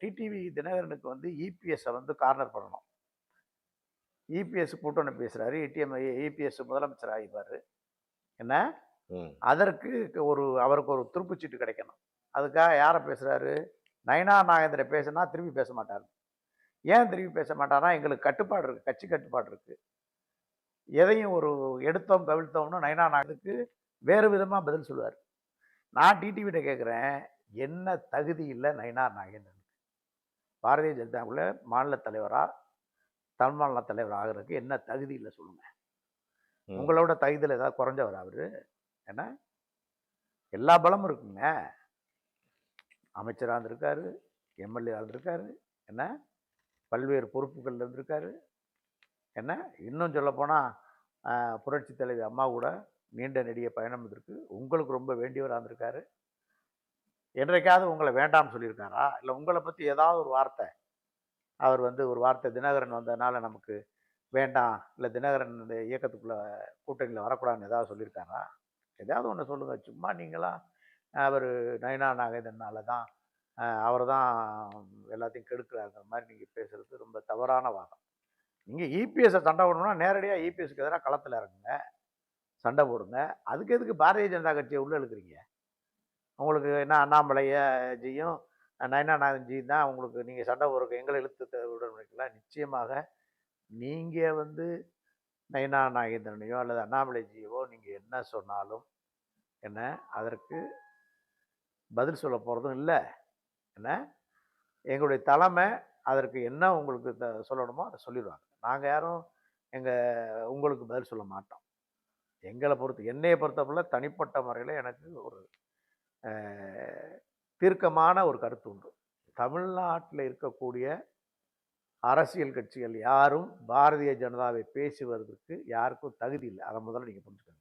TTV தினகரனுக்கு வந்து இபிஎஸ்ஸை வந்து corner பண்ணணும். இபிஎஸ் கூட்டணி பேசுகிறாரு ஏடிஎம் இபிஎஸ் முதலமைச்சர் ஆகிப்பார் என்ன. அதற்கு ஒரு அவருக்கு ஒரு துருப்புச்சீட்டு கிடைக்கணும். அதுக்காக யாரை பேசுகிறாரு நயனா நாகேந்திர பேசுனா திரும்பி பேச மாட்டார். ஏன் திரும்பி பேச மாட்டார்னா எங்களுக்கு கட்டுப்பாடு இருக்குது கட்சி கட்டுப்பாடு இருக்குது எதையும் ஒரு எடுத்தோம் கவிழ்த்தோம்னு நயனா நாகேந்திரக்கு வேறு விதமாக பதில் சொல்லுவார். நான் டிடிவிட்ட கேட்குறேன் என்ன தகுதி இல்லை நயனா நாகேந்திரனுக்கு பாரதிய ஜனதாவுல மாநில தலைவராக தமிழ் மாநில தலைவர் ஆகிறதுக்கு என்ன தகுதி இல்லை சொல்லுங்க. ம். உங்களோட தகுதியில் ஏதாவது குறைஞ்சவர் அவரு? என்ன எல்லா பலமும் இருக்குங்க. அமைச்சராக இருந்திருக்காரு எம்எல்ஏ இருந்திருக்காரு என்ன பல்வேறு பொறுப்புகள் இருந்திருக்காரு. என்ன இன்னும் சொல்லப்போனால் புரட்சி தலைவி அம்மா கூட நீண்ட நெடிய பயணம் இருக்கு. உங்களுக்கு ரொம்ப வேண்டியவராக இருந்திருக்காரு. என்றைக்காவது உங்களை வேண்டாம்னு சொல்லியிருக்காரா? இல்லை உங்களை பற்றி ஏதாவது ஒரு வார்த்தை? அவர் வந்து ஒரு வார்த்தை தினகரன் வந்ததுனால நமக்கு வேண்டாம் இல்லை தினகரன் இந்த இயக்கத்துக்குள்ளே கூட்டணியில் வரக்கூடாதுன்னு ஏதாவது சொல்லியிருக்காரா? ஏதாவது ஒன்று சொல்லுங்கள் சும்மா நீங்களாம் அவர் நயனா நாகேந்திரனால தான் அவர் தான் எல்லாத்தையும் கெடுக்கிறாருங்கிற மாதிரி நீங்கள் பேசுகிறது ரொம்ப தவறான வாதம். நீங்கள் இபிஎஸை சண்டை போடணும்னா நேரடியாக இபிஎஸ்க்கு எதிராக களத்தில் இறங்குங்க சண்டை போடுங்க. அதுக்கு எதுக்கு பாரதிய ஜனதா கட்சியை உள்ளே இழுக்கிறீங்க? உங்களுக்கு என்ன அண்ணாமலையஜியும் நயனா நாகன்ஜியும் தான் உங்களுக்கு நீங்கள் சண்டை ஒரு எங்களை இழுத்து விடலாம் நிச்சயமாக நீங்கள் வந்து நயனா நாகேந்திரனையோ அல்லது அண்ணாமலை ஜியவோ நீங்கள் என்ன சொன்னாலும் என்ன அதற்கு பதில் சொல்ல போகிறதும் இல்லை. என்ன? எங்களுடைய தலைமை அதற்கு என்ன உங்களுக்கு த சொல்லணுமோ அதை சொல்லிடுவாங்க. நாங்கள் யாரும் எங்கள் உங்களுக்கு பதில் சொல்ல மாட்டோம். எங்களை பொறுத்து என்னையை பொறுத்தவரை தனிப்பட்ட முறையில் எனக்கு ஒரு தீர்க்கமான ஒரு கருத்து உண்டு. தமிழ்நாட்டில் இருக்கக்கூடிய அரசியல் கட்சிகள் யாரும் பாரதிய ஜனதாவை பேசுவதற்கு யாருக்கும் தகுதி இல்லை. அதை முதல்ல நீங்கள் புரிஞ்சுக்கணும்